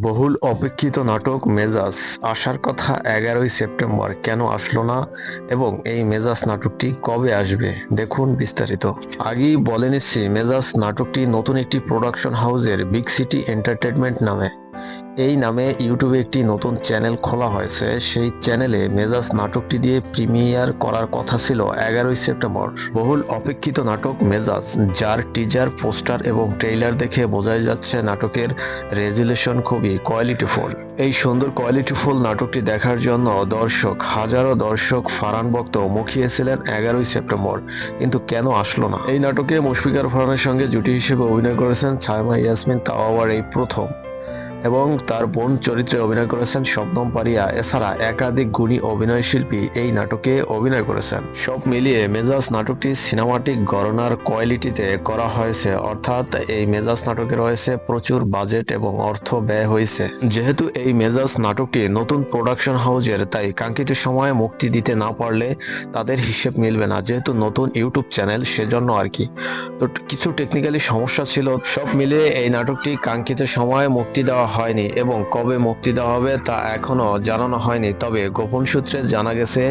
বহুল অপেক্ষিত নাটক মেজাজ। আসার কথা এগারোই সেপ্টেম্বর, কেন আসলো না? এবং এই মেজাজ নাটকটি কবে আসবে? দেখুন বিস্তারিত। আগেই বলে নিচ্ছি, মেজাজ নাটকটি নতুন একটি প্রোডাকশন হাউসের বিগ সিটি এন্টারটেনমেন্ট নামে। এই নামে ইউটিউবে একটি নতুন চ্যানেল খোলা হয়েছে। সেই চ্যানেলে মেজাজ নাটকটি দিয়ে প্রিমিয়ার করার কথা ছিল এগারোই সেপ্টেম্বর। বহুল অপেক্ষিত নাটক মেজাজ, যার টিজার পোস্টার এবং ট্রেইলার দেখে বোঝাই যাচ্ছে নাটকের রেজুলেশন খুবই কোয়ালিটিফুল এই সুন্দর কোয়ালিটিফুল নাটকটি দেখার জন্য দর্শক, হাজারো দর্শক ফারান ভক্ত মুখিয়েছিলেন এগারোই সেপ্টেম্বর। কিন্তু কেন আসলো না? এই নাটকে মুশফিকার ফারানের সঙ্গে জুটি হিসেবে অভিনয় করেছেন ছায়মা ইয়াসমিন তাও আবার এই প্রথম। এবং তার বোন চরিত্রে অভিনয় করেছেন শবনম পারিয়া। এছাড়া একাধিক গুণী অভিনয় শিল্পী এই নাটকে অভিনয় করেছেন। সব মিলিয়ে মেজাজ নাটকটি সিনেমাটিক গণনার কোয়ালিটিতে করা হয়েছে, অর্থাৎ এই মেজাজ নাটকে রয়েছে প্রচুর বাজেট এবং অর্থ ব্যয় হয়েছে। যেহেতু এই মেজাজ নাটকটি নতুন প্রোডাকশন হাউজের, তাই কাঙ্ক্ষিত সময়ে মুক্তি দিতে না পারলে তাদের হিসেব মিলবে না, যেহেতু নতুন ইউটিউব চ্যানেল সেজন্য আর কি। তো কিছু টেকনিক্যালি সমস্যা ছিল, সব মিলিয়ে এই নাটকটি কাঙ্ক্ষিত সময়ে মুক্তি দেওয়া হয়নি এবং কবে মুক্তি দেওয়া হবে তা এখনও জানানো হয়নি। তবে গোপন সূত্রে জানা গেছে,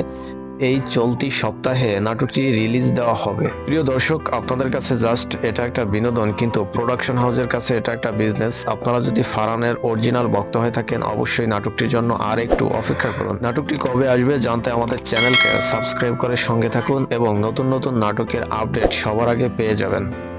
এই চলতি সপ্তাহে নাটকটি রিলিজ দেওয়া হবে। প্রিয় দর্শক, আপনাদের কাছে জাস্ট এটা একটা বিনোদন, কিন্তু প্রোডাকশন হাউসের কাছে এটা একটা বিজনেস। আপনারা যদি ফারানের অরিজিনাল ভক্ত হয়ে থাকেন, অবশ্যই নাটকটির জন্য আর একটু অপেক্ষা করুন। নাটকটি কবে আসবে জানতে আমাদের চ্যানেলকে সাবস্ক্রাইব করে সঙ্গে থাকুন এবং নতুন নতুন নাটকের আপডেট সবার আগে পেয়ে যাবেন।